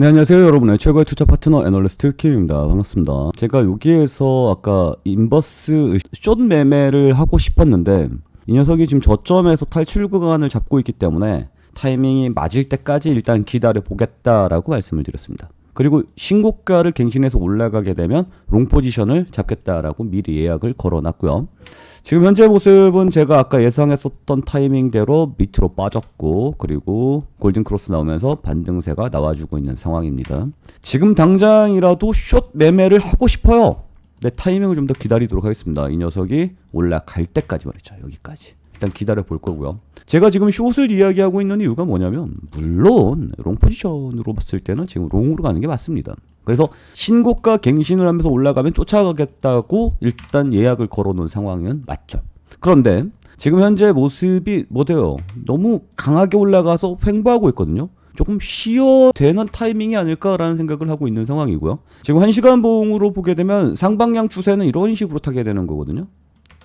네, 안녕하세요. 여러분의 최고의 투자 파트너 애널리스트 킴입니다. 반갑습니다. 제가 여기에서 아까 인버스 숏 매매를 하고 싶었는데 이 녀석이 지금 저점에서 탈출 구간을 잡고 있기 때문에 타이밍이 맞을 때까지 일단 기다려 보겠다라고 말씀을 드렸습니다. 그리고 신고가를 갱신해서 올라가게 되면 롱 포지션을 잡겠다라고 미리 예약을 걸어놨고요. 지금 현재 모습은 제가 아까 예상했었던 타이밍대로 밑으로 빠졌고 그리고 골든 크로스 나오면서 반등세가 나와주고 있는 상황입니다. 지금 당장이라도 숏 매매를 하고 싶어요. 내 타이밍을 좀 더 기다리도록 하겠습니다. 이 녀석이 올라갈 때까지 말이죠. 여기까지. 일단 기다려 볼 거고요. 제가 지금 숏을 이야기하고 있는 이유가 뭐냐면 물론 롱 포지션으로 봤을 때는 지금 롱으로 가는 게 맞습니다. 그래서 신고가 갱신을 하면서 올라가면 쫓아가겠다고 일단 예약을 걸어놓은 상황은 맞죠. 그런데 지금 현재 모습이 뭐돼요? 너무 강하게 올라가서 횡보하고 있거든요. 조금 쉬어 되는 타이밍이 아닐까라는 생각을 하고 있는 상황이고요. 지금 한시간 봉으로 보게 되면 상방향 추세는 이런 식으로 타게 되는 거거든요.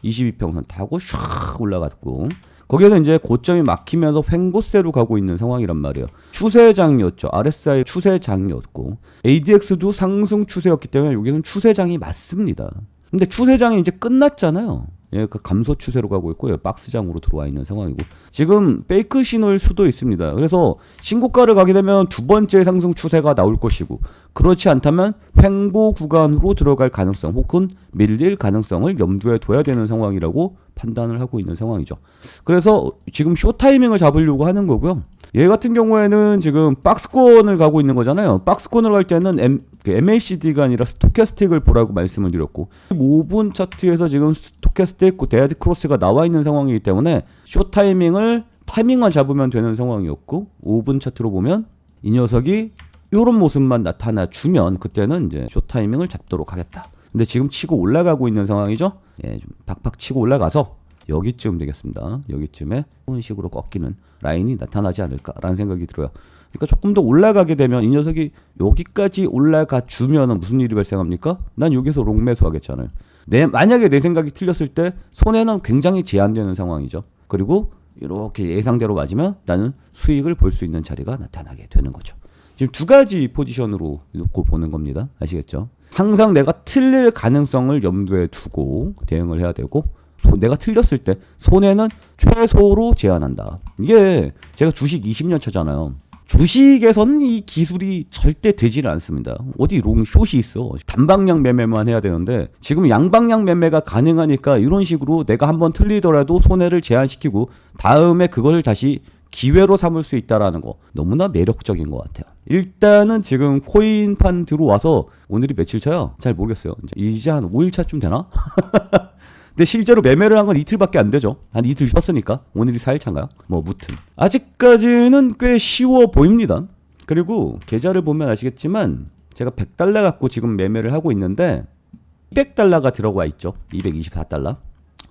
22평선 타고 샥 올라갔고 거기에서 이제 고점이 막히면서 횡보세로 가고 있는 상황이란 말이에요. 추세장이었죠. RSI 추세장이었고 ADX도 상승 추세였기 때문에 여기는 추세장이 맞습니다. 근데 추세장이 이제 끝났잖아요. 예, 그 감소 추세로 가고 있고요. 박스장으로 들어와 있는 상황이고 지금 페이크 신호일 수도 있습니다. 그래서 신고가를 가게 되면 두 번째 상승 추세가 나올 것이고 그렇지 않다면 횡보 구간으로 들어갈 가능성 혹은 밀릴 가능성을 염두에 둬야 되는 상황이라고 판단을 하고 있는 상황이죠. 그래서 지금 쇼 타이밍을 잡으려고 하는 거고요. 얘 같은 경우에는 지금 박스권을 가고 있는 거잖아요. 박스권을 갈 때는 M, 그 MACD가 아니라 스토캐스틱을 보라고 말씀을 드렸고 5분 차트에서 지금 스토캐스틱 데드 크로스가 나와 있는 상황이기 때문에 쇼 타이밍을 타이밍만 잡으면 되는 상황이었고 5분 차트로 보면 이 녀석이 이런 모습만 나타나 주면 그때는 이제 쇼 타이밍을 잡도록 하겠다. 근데 지금 치고 올라가고 있는 상황이죠. 예, 좀 박박 치고 올라가서 여기쯤 되겠습니다. 여기쯤에 이런 식으로 꺾이는 라인이 나타나지 않을까라는 생각이 들어요. 그러니까 조금 더 올라가게 되면 이 녀석이 여기까지 올라가 주면은 무슨 일이 발생합니까? 난 여기서 롱 매수하겠잖아요. 내 만약에 내 생각이 틀렸을 때 손해는 굉장히 제한되는 상황이죠. 그리고 이렇게 예상대로 맞으면 나는 수익을 볼 수 있는 자리가 나타나게 되는 거죠. 지금 두 가지 포지션으로 놓고 보는 겁니다. 아시겠죠? 항상 내가 틀릴 가능성을 염두에 두고 대응을 해야 되고 소- 내가 틀렸을 때 손해는 최소로 제한한다. 이게 제가 주식 20년 차잖아요. 주식에서는 이 기술이 절대 되지를 않습니다. 어디 롱 숏이 있어. 단방향 매매만 해야 되는데 지금 양방향 매매가 가능하니까 이런 식으로 내가 한번 틀리더라도 손해를 제한시키고 다음에 그걸 다시 기회로 삼을 수 있다라는 거 너무나 매력적인 것 같아요. 일단은 지금 코인판 들어와서 오늘이 며칠 차요? 잘 모르겠어요. 이제 한 5일 차쯤 되나? 근데 실제로 매매를 한 건 이틀밖에 안 되죠. 한 이틀 쉬었으니까 오늘이 4일 차인가요? 뭐 무튼 아직까지는 꽤 쉬워 보입니다. 그리고 계좌를 보면 아시겠지만 제가 100달러 갖고 지금 매매를 하고 있는데 200달러가 들어가 있죠. 224달러.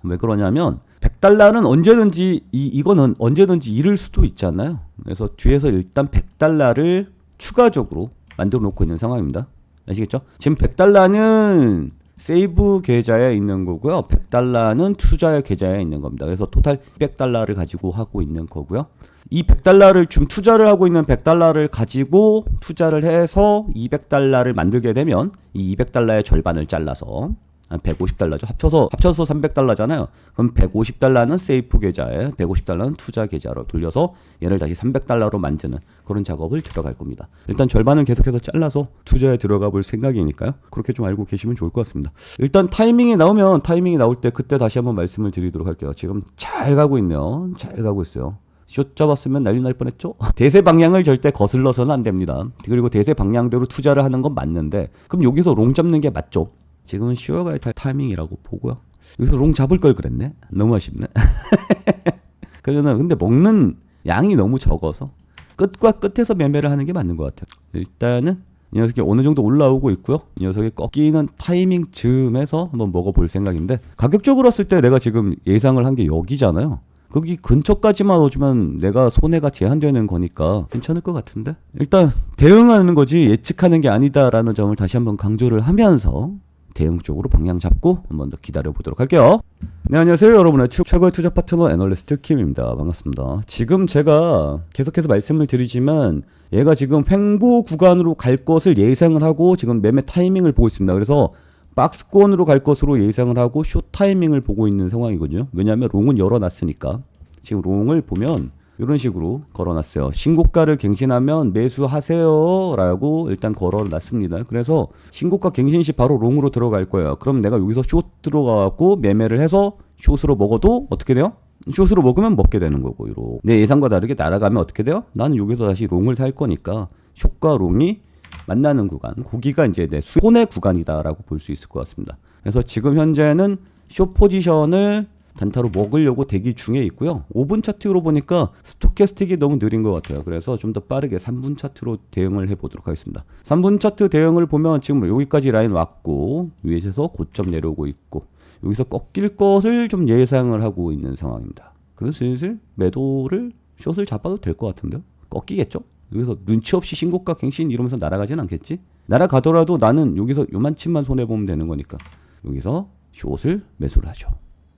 왜 그러냐면 100달러는 언제든지 이 이거는 언제든지 잃을 수도 있잖아요. 그래서 뒤에서 일단 100달러를 추가적으로 만들어 놓고 있는 상황입니다. 아시겠죠? 지금 100달러는 세이브 계좌에 있는 거고요. 100달러는 투자 계좌에 있는 겁니다. 그래서 토탈 200달러를 가지고 하고 있는 거고요. 이 100달러를 좀 투자를 하고 있는 100달러를 가지고 투자를 해서 200달러를 만들게 되면 이 200달러의 절반을 잘라서 한 150달러죠. 합쳐서 합쳐서 300달러잖아요. 그럼 150달러는 세이프 계좌에 150달러는 투자 계좌로 돌려서 얘를 다시 300달러로 만드는 그런 작업을 들어갈 겁니다. 일단 절반을 계속해서 잘라서 투자에 들어가 볼 생각이니까요. 그렇게 좀 알고 계시면 좋을 것 같습니다. 일단 타이밍이 나오면 타이밍이 나올 때 그때 다시 한번 말씀을 드리도록 할게요. 지금 잘 가고 있네요. 잘 가고 있어요. 숏 잡았으면 난리 날 뻔했죠. 대세 방향을 절대 거슬러서는 안 됩니다. 그리고 대세 방향대로 투자를 하는 건 맞는데 그럼 여기서 롱 잡는 게 맞죠? 지금은 쉬어갈 타- 타이밍이라고 보고요. 여기서 롱 잡을 걸 그랬네. 너무 아쉽네. 그거는 근데 먹는 양이 너무 적어서 끝과 끝에서 매매를 하는 게 맞는 것 같아요. 일단은 이 녀석이 어느 정도 올라오고 있고요. 이 녀석이 꺾이는 타이밍 즈음에서 한번 먹어볼 생각인데 가격적으로 봤을 때 내가 지금 예상을 한 게 여기잖아요. 거기 근처까지만 오주면 내가 손해가 제한되는 거니까 괜찮을 것 같은데 일단 대응하는 거지 예측하는 게 아니다라는 점을 다시 한번 강조를 하면서 대응 쪽으로 방향 잡고 한 번 더 기다려 보도록 할게요. 네, 안녕하세요. 여러분의 추- 최고의 투자 파트너 애널리스트 킴입니다. 반갑습니다. 지금 제가 계속해서 말씀을 드리지만 얘가 지금 횡보 구간으로 갈 것을 예상을 하고 지금 매매 타이밍을 보고 있습니다. 그래서 박스권으로 갈 것으로 예상을 하고 쇼 타이밍을 보고 있는 상황이거든요. 왜냐하면 롱은 열어놨으니까 지금 롱을 보면 이런 식으로 걸어놨어요. 신고가를 갱신하면 매수하세요라고 일단 걸어놨습니다. 그래서 신고가 갱신 시 바로 롱으로 들어갈 거예요. 그럼 내가 여기서 숏 들어가고 매매를 해서 숏으로 먹어도 어떻게 돼요? 숏으로 먹으면 먹게 되는 거고 이로 내 예상과 다르게 날아가면 어떻게 돼요? 나는 여기서 다시 롱을 살 거니까 숏과 롱이 만나는 구간, 거기가 이제 내 손의 구간이다라고 볼 수 있을 것 같습니다. 그래서 지금 현재는 쇼 포지션을 단타로 먹으려고 대기 중에 있고요. 5분 차트로 보니까 스토캐스틱이 너무 느린 것 같아요. 그래서 좀 더 빠르게 3분 차트로 대응을 해보도록 하겠습니다. 3분 차트 대응을 보면 지금 여기까지 라인 왔고 위에서 고점 내려오고 있고 여기서 꺾일 것을 좀 예상을 하고 있는 상황입니다. 그래서 슬슬 매도를 숏을 잡아도 될 것 같은데요. 꺾이겠죠? 여기서 눈치 없이 신고가 갱신 이러면서 날아가진 않겠지? 날아가더라도 나는 여기서 요만치만 손해보면 되는 거니까 여기서 숏을 매수를 하죠.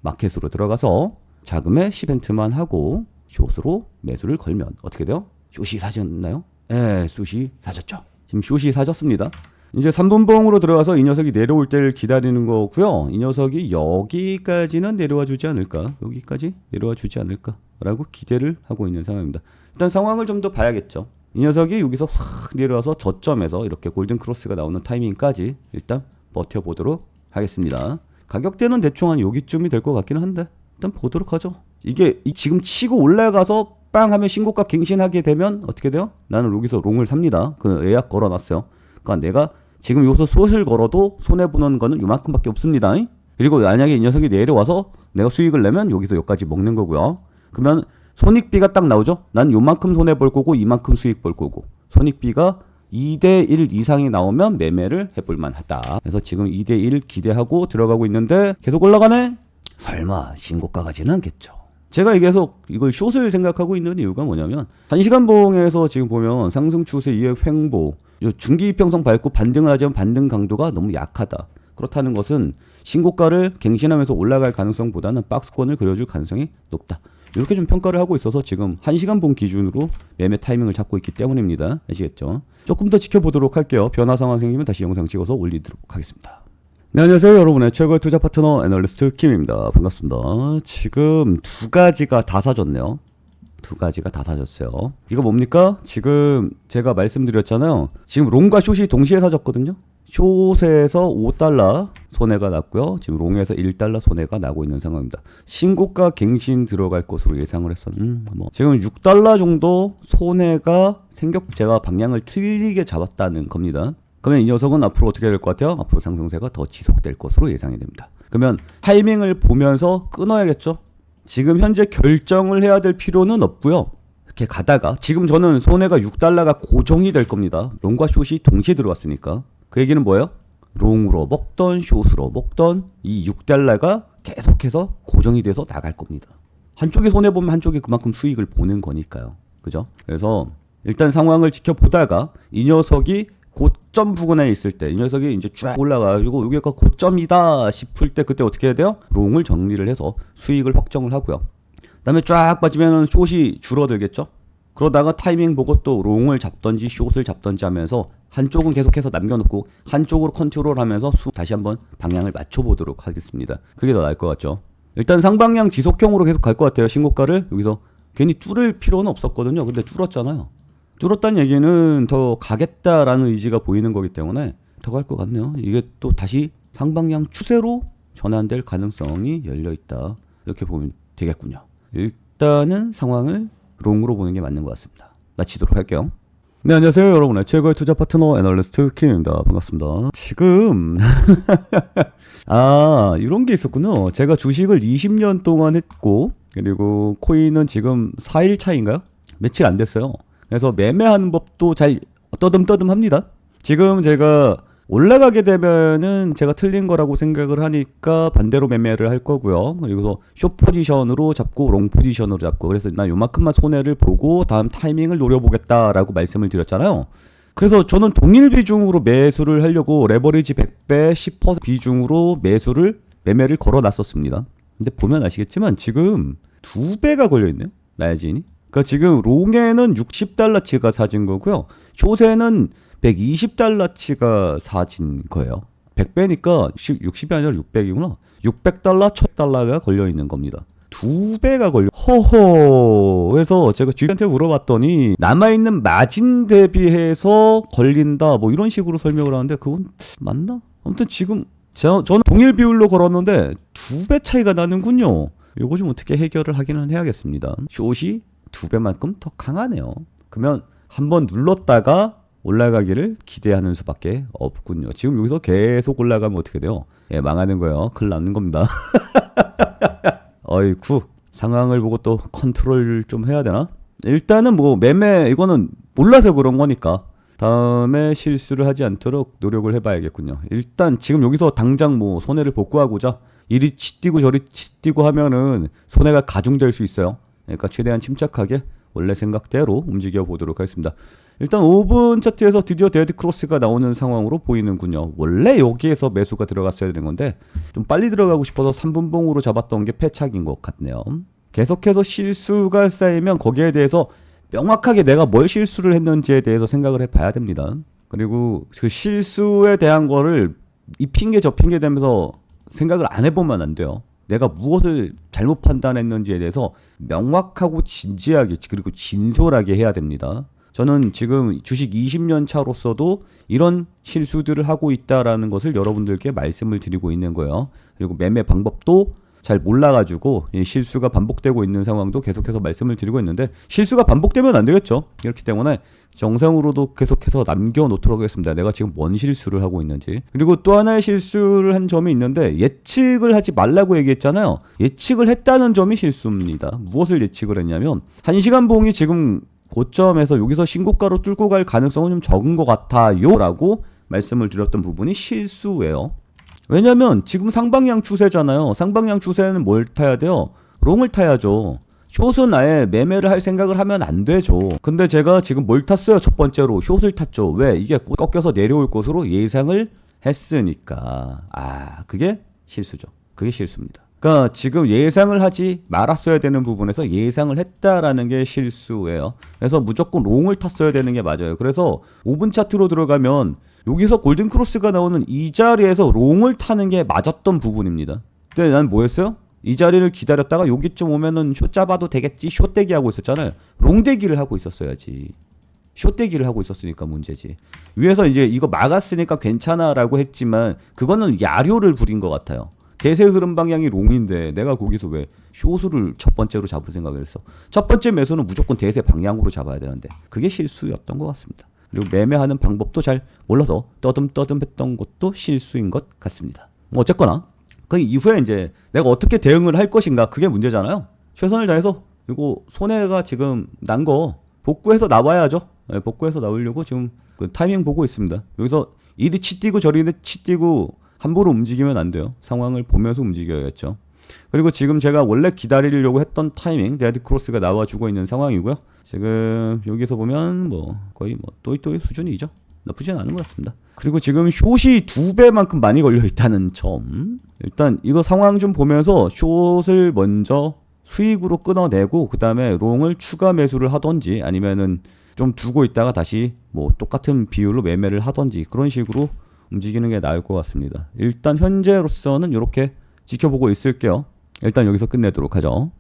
마켓으로 들어가서 자금의 시벤트만 하고 숏으로 매수를 걸면 어떻게 돼요? 숏이 사졌나요? 예, 숏이 사졌죠. 지금 숏이 사졌습니다. 이제 3분봉으로 들어가서 이 녀석이 내려올 때를 기다리는 거고요. 이 녀석이 여기까지는 내려와 주지 않을까? 여기까지 내려와 주지 않을까 라고 기대를 하고 있는 상황입니다. 일단 상황을 좀 더 봐야겠죠. 이 녀석이 여기서 확 내려와서 저점에서 이렇게 골든 크로스가 나오는 타이밍까지 일단 버텨보도록 하겠습니다. 가격대는 대충 한 여기쯤이 될 것 같기는 한데 일단 보도록 하죠. 이게 이- 지금 치고 올라가서 빵 하면 신고가 갱신하게 되면 어떻게 돼요? 나는 여기서 롱을 삽니다. 그 예약 걸어놨어요. 그러니까 내가 지금 여기서 숏을 걸어도 손해 보는 거는 요만큼밖에 없습니다. 그리고 만약에 이 녀석이 내려와서 내가 수익을 내면 여기서 여기까지 먹는 거고요. 그러면 손익비가 딱 나오죠. 난 요만큼 손해 볼 거고 이만큼 수익 볼 거고 손익비가 2대 1 이상이 나오면 매매를 해볼 만하다. 그래서 지금 2대 1 기대하고 들어가고 있는데 계속 올라가네? 설마 신고가 가지는 않겠죠. 제가 계속 이걸 숏을 생각하고 있는 이유가 뭐냐면 한시간 봉에서 지금 보면 상승 추세 이후 횡보 요 중기 이평선 밟고 반등을 하지만 반등 강도가 너무 약하다. 그렇다는 것은 신고가를 갱신하면서 올라갈 가능성보다는 박스권을 그려줄 가능성이 높다. 이렇게 좀 평가를 하고 있어서 지금 1시간 본 기준으로 매매 타이밍을 잡고 있기 때문입니다. 아시겠죠? 조금 더 지켜보도록 할게요. 변화 상황 생기면 다시 영상 찍어서 올리도록 하겠습니다. 네, 안녕하세요. 여러분의 최고의 투자 파트너 애널리스트 킴입니다. 반갑습니다. 지금 두 가지가 다 사졌네요. 두 가지가 다 사졌어요. 이거 뭡니까? 지금 제가 말씀드렸잖아요. 지금 롱과 숏이 동시에 사졌거든요. 숏에서 5달러 손해가 났고요. 지금 롱에서 1달러 손해가 나고 있는 상황입니다. 신고가 갱신 들어갈 것으로 예상을 했었는 뭐 지금 6달러 정도 손해가 생각 제가 방향을 틀리게 잡았다는 겁니다. 그러면 이 녀석은 앞으로 어떻게 될 것 같아요? 앞으로 상승세가 더 지속될 것으로 예상이 됩니다. 그러면 타이밍을 보면서 끊어야겠죠? 지금 현재 결정을 해야 될 필요는 없고요. 이렇게 가다가 지금 저는 손해가 6달러가 고정이 될 겁니다. 롱과 숏이 동시에 들어왔으니까. 그 얘기는 뭐예요? 롱으로 먹던 숏으로 먹던 이 6달러가 계속해서 고정이 돼서 나갈 겁니다. 한쪽에 손해 보면 한쪽에 그만큼 수익을 보는 거니까요. 그죠? 그래서 일단 상황을 지켜보다가 이 녀석이 고점 부근에 있을 때 이 녀석이 이제 쫙 올라가가지고 여기가 고점이다 싶을 때 그때 어떻게 해야 돼요? 롱을 정리를 해서 수익을 확정을 하고요. 그다음에 쫙 빠지면은 숏이 줄어들겠죠. 그러다가 타이밍 보고 또 롱을 잡던지 숏을 잡던지 하면서 한쪽은 계속해서 남겨놓고 한쪽으로 컨트롤하면서 수 다시 한번 방향을 맞춰보도록 하겠습니다. 그게 더 나을 것 같죠. 일단 상방향 지속형으로 계속 갈 것 같아요. 신고가를 여기서 괜히 뚫을 필요는 없었거든요. 근데 뚫었잖아요. 뚫었다는 얘기는 더 가겠다라는 의지가 보이는 거기 때문에 더 갈 것 같네요. 이게 또 다시 상방향 추세로 전환될 가능성이 열려 있다. 이렇게 보면 되겠군요. 일단은 상황을 롱으로 보는 게 맞는 것 같습니다. 마치도록 할게요. 네, 안녕하세요. 여러분의 최고의 투자 파트너 애널리스트 킴입니다. 반갑습니다. 지금 아, 이런 게 있었군요. 제가 주식을 20년 동안 했고 그리고 코인은 지금 4일 차인가요? 며칠 안 됐어요. 그래서 매매하는 법도 잘 떠듬떠듬합니다. 지금 제가 올라가게 되면은 제가 틀린 거라고 생각을 하니까 반대로 매매를 할 거고요. 그리고 숏 포지션으로 잡고 롱 포지션으로 잡고 그래서 나 요만큼만 손해를 보고 다음 타이밍을 노려보겠다라고 말씀을 드렸잖아요. 그래서 저는 동일 비중으로 매수를 하려고 레버리지 100배 10% 비중으로 매수를 매매를 걸어 놨었습니다. 근데 보면 아시겠지만 지금 두 배가 걸려 있네요. 마진이. 그러니까 지금 롱에는 60달러치가 사진 거고요. 숏에는 120달러치가 사진 거예요. 100배니까 60이 아니라 600이구나. 600달러, 1000달러가 걸려 있는 겁니다. 두 배가 걸려. 허허. 그래서 제가 주인한테 물어봤더니 남아있는 마진 대비해서 걸린다. 뭐 이런 식으로 설명을 하는데 그건 맞나? 아무튼 지금 저, 저는 동일 비율로 걸었는데 두 배 차이가 나는군요. 요거 좀 어떻게 해결을 하기는 해야겠습니다. 숏이 두 배만큼 더 강하네요. 그러면 한번 눌렀다가 올라가기를 기대하는 수밖에 없군요. 지금 여기서 계속 올라가면 어떻게 돼요? 예, 망하는 거예요. 큰일 나는 겁니다. 어이쿠 상황을 보고 또 컨트롤 좀 해야 되나? 일단은 뭐 매매 이거는 몰라서 그런 거니까 다음에 실수를 하지 않도록 노력을 해봐야겠군요. 일단 지금 여기서 당장 뭐 손해를 복구하고자 이리 치뛰고 저리 치뛰고 하면은 손해가 가중될 수 있어요. 그러니까 최대한 침착하게 원래 생각대로 움직여 보도록 하겠습니다. 일단 5분 차트에서 드디어 데드 크로스가 나오는 상황으로 보이는군요. 원래 여기에서 매수가 들어갔어야 되는 건데 좀 빨리 들어가고 싶어서 3분 봉으로 잡았던 게 패착인 것 같네요. 계속해서 실수가 쌓이면 거기에 대해서 명확하게 내가 뭘 실수를 했는지에 대해서 생각을 해봐야 됩니다. 그리고 그 실수에 대한 거를 이 핑계 저 핑계 되면서 생각을 안 해보면 안 돼요. 내가 무엇을 잘못 판단했는지에 대해서 명확하고 진지하게 그리고 진솔하게 해야 됩니다. 저는 지금 주식 20년 차로서도 이런 실수들을 하고 있다라는 것을 여러분들께 말씀을 드리고 있는 거예요. 그리고 매매 방법도 잘 몰라가지고 이 실수가 반복되고 있는 상황도 계속해서 말씀을 드리고 있는데 실수가 반복되면 안 되겠죠. 그렇기 때문에 정상으로도 계속해서 남겨놓도록 하겠습니다. 내가 지금 뭔 실수를 하고 있는지. 그리고 또 하나의 실수를 한 점이 있는데 예측을 하지 말라고 얘기했잖아요. 예측을 했다는 점이 실수입니다. 무엇을 예측을 했냐면 한시간 봉이 지금 고점에서 여기서 신고가로 뚫고 갈 가능성은 좀 적은 것 같아요. 라고 말씀을 드렸던 부분이 실수예요. 왜냐면 지금 상방향 추세잖아요. 상방향 추세는 뭘 타야 돼요? 롱을 타야죠. 숏은 아예 매매를 할 생각을 하면 안 되죠. 근데 제가 지금 뭘 탔어요? 첫 번째로 숏을 탔죠. 왜? 이게 꺾여서 내려올 것으로 예상을 했으니까. 아, 그게 실수죠. 그게 실수입니다. 그러니까 지금 예상을 하지 말았어야 되는 부분에서 예상을 했다라는 게 실수예요. 그래서 무조건 롱을 탔어야 되는 게 맞아요. 그래서 5분 차트로 들어가면 여기서 골든 크로스가 나오는 이 자리에서 롱을 타는 게 맞았던 부분입니다. 근데 난 뭐였어요? 이 자리를 기다렸다가 여기쯤 오면은 숏 잡아도 되겠지 숏 대기 하고 있었잖아요. 롱 대기를 하고 있었어야지. 숏 대기를 하고 있었으니까 문제지. 위에서 이제 이거 막았으니까 괜찮아라고 했지만 그거는 야료를 부린 것 같아요. 대세 흐름 방향이 롱인데 내가 거기서 왜 숏을 첫 번째로 잡을 생각을 했어. 첫 번째 매수는 무조건 대세 방향으로 잡아야 되는데 그게 실수였던 것 같습니다. 그리고 매매하는 방법도 잘 몰라서 떠듬떠듬했던 것도 실수인 것 같습니다. 뭐 어쨌거나 그 이후에 이제 내가 어떻게 대응을 할 것인가 그게 문제잖아요. 최선을 다해서 이거 손해가 지금 난 거 복구해서 나와야죠. 네, 복구해서 나오려고 지금 그 타이밍 보고 있습니다. 여기서 이리 치뛰고 저리 치뛰고 함부로 움직이면 안 돼요. 상황을 보면서 움직여야겠죠. 그리고 지금 제가 원래 기다리려고 했던 타이밍 데드 크로스가 나와주고 있는 상황이고요. 지금 여기서 보면 뭐 거의 뭐 또이또이 수준이죠. 나쁘진 않은 것 같습니다. 그리고 지금 숏이 두 배만큼 많이 걸려 있다는 점. 일단 이거 상황 좀 보면서 숏을 먼저 수익으로 끊어내고 그 다음에 롱을 추가 매수를 하던지 아니면은 좀 두고 있다가 다시 뭐 똑같은 비율로 매매를 하던지 그런 식으로 움직이는 게 나을 것 같습니다. 일단 현재로서는 이렇게 지켜보고 있을게요. 일단 여기서 끝내도록 하죠.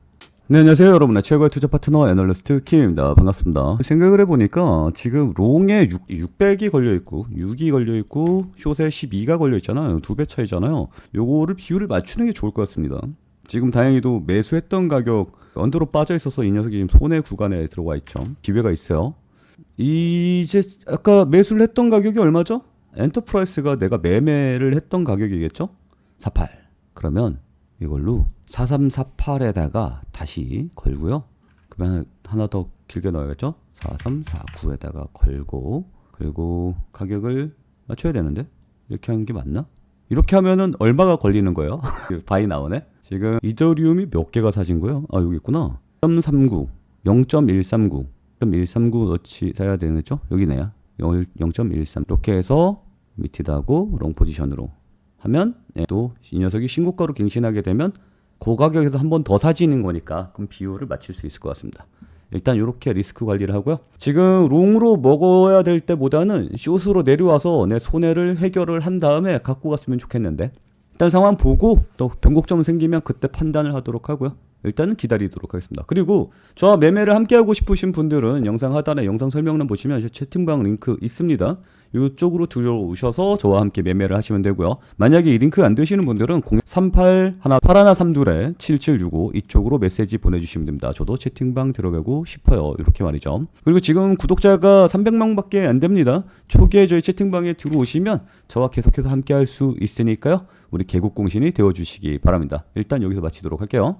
네, 안녕하세요, 여러분. 최고의 투자 파트너 애널리스트 킴입니다. 반갑습니다. 생각을 해보니까 지금 롱에 6, 600이 걸려있고, 6이 걸려있고, 숏에 12가 걸려있잖아요. 두 배 차이잖아요. 요거를 비율을 맞추는 게 좋을 것 같습니다. 지금 다행히도 매수했던 가격 언더로 빠져 있어서 이 녀석이 지금 손해 구간에 들어와 있죠. 기회가 있어요. 이제 아까 매수를 했던 가격이 얼마죠? 엔터프라이스가 내가 매매를 했던 가격이겠죠? 48. 그러면 이걸로 4348에다가 다시 걸고요. 그러면 하나 더 길게 넣어야겠죠? 4349에다가 걸고 그리고 가격을 맞춰야 되는데 이렇게 하는 게 맞나? 이렇게 하면은 얼마가 걸리는 거예요? 바이 나오네. 지금 이더리움이 몇 개가 사진 거예요? 아 여기 있구나. 0.39, 0.139, 0.139 넣지 사야 되겠죠? 여기네요. 0.13 이렇게 해서 밑에다고 롱 포지션으로 하면 예, 또이 녀석이 신고가로 갱신하게 되면 고가격에서 한 번 더 사지는 거니까 그럼 비율을 맞출 수 있을 것 같습니다. 일단 이렇게 리스크 관리를 하고요. 지금 롱으로 먹어야 될 때보다는 숏으로 내려와서 내 손해를 해결을 한 다음에 갖고 갔으면 좋겠는데 일단 상황 보고 또 변곡점 생기면 그때 판단을 하도록 하고요. 일단은 기다리도록 하겠습니다. 그리고 저와 매매를 함께 하고 싶으신 분들은 영상 하단에 영상 설명란 보시면 제 채팅방 링크 있습니다. 이쪽으로 들어오셔서 저와 함께 매매를 하시면 되고요. 만약에 이 링크 안 되시는 분들은 038 하나 8132에 7765 이쪽으로 메시지 보내주시면 됩니다. 저도 채팅방 들어가고 싶어요. 이렇게 말이죠. 그리고 지금 구독자가 300명밖에 안 됩니다. 초기에 저희 채팅방에 들어오시면 저와 계속해서 함께 할 수 있으니까요. 우리 개국공신이 되어주시기 바랍니다. 일단 여기서 마치도록 할게요.